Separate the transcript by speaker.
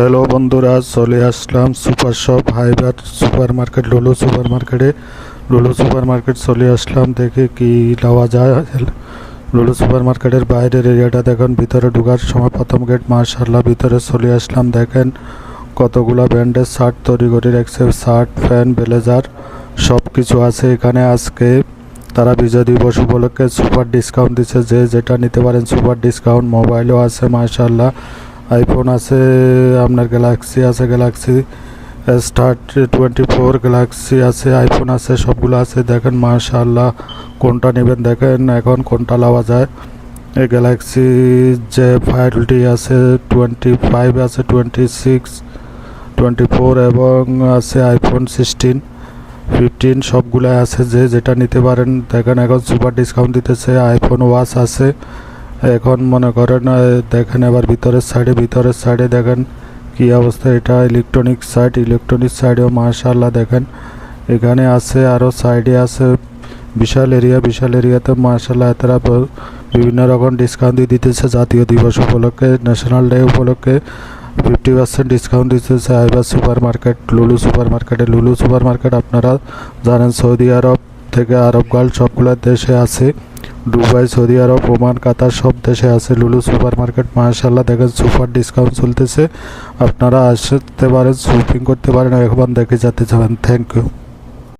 Speaker 1: Hello বন্ধুরা, চলে আসলাম super shop hyper super market Lulu super মার্কেটে লুলু সুপার মার্কেট চলে আসলাম, দেখে কি নেওয়া যায়। লুলু সুপার মার্কেটের বাইরের এরিয়াটা দেখেন, ভিতরে ঢোকার সময় প্রথম গেট মার্শাল্লাহ ভিতরে চলে আসলাম, দেখেন কতগুলা ব্র্যান্ডের শার্ট তৈরি করে রাখছে শার্ট ফ্যান ব্লেজার সব কিছু আছে এখানে আজকে। তারা বিজয় দিবস উপলক্ষে সুপার ডিসকাউন্ট দিচ্ছে, যে যেটা নিতে পারেন সুপার ডিসকাউন্ট, মোবাইলও আছে মার্শাল্লাহ আইফোন আছে, আপনার গ্যালাক্সি আছে Galaxy start twenty four Galaxy আছে আইফোন আছে, সবগুলো আছে। দেখেন, মাশাআল্লাহ, কোনটা নেবেন দেখেন, এখন কোনটা লাওয়া যায়। এই গ্যালাক্সি যে ফাইলটি আছে টোয়েন্টি ফাইভ আছে টোয়েন্টি সিক্স টোয়েন্টি ফোর এবং আছে আইফোন সিক্সটিন ফিফটিন সবগুলো আছে, যে যেটা নিতে পারেন। দেখেন, এখন সুপার ডিসকাউন্ট দিতেছে আইফোন ওয়াচ আছে। এখন মনে করেন দেখেন এবার ভিতরের সাইডে ভিতরের সাইডে দেখেন কি অবস্থা। এটা ইলেকট্রনিক সাইড ইলেকট্রনিক সাইডেও মার্শাল্লাহ দেখেন। এখানে আছে আরও সাইডে আছে, বিশাল এরিয়া বিশাল এরিয়াতে মার্শাল্লাহ এতারা ব- বিভিন্ন রকম ডিসকাউন্ট দিয়ে দিতেছে। জাতীয় দিবস উপলক্ষে ন্যাশনাল ডে উপলক্ষে ফিফটি পার্সেন্ট ডিসকাউন্ট দিতেছে। আইবার সুপার মার্কেট লুলু সুপার মার্কেটে লুলু সুপার মার্কেট আপনারা জানেন, সৌদি আরব থেকে আরব গার্ল সবগুলো দেশে আছে। Dubai, Saudi Arab, Oman, Qatar সব দেশে আছে। লুলু সুপার মার্কেট মার্শাল্লাহ দেখেন সুপার ডিসকাউন্ট চলতেছে। আপনারা আসতে পারেন শপিং করতে পারেন এখন দেখে যেতে যাবেন থ্যাংক ইউ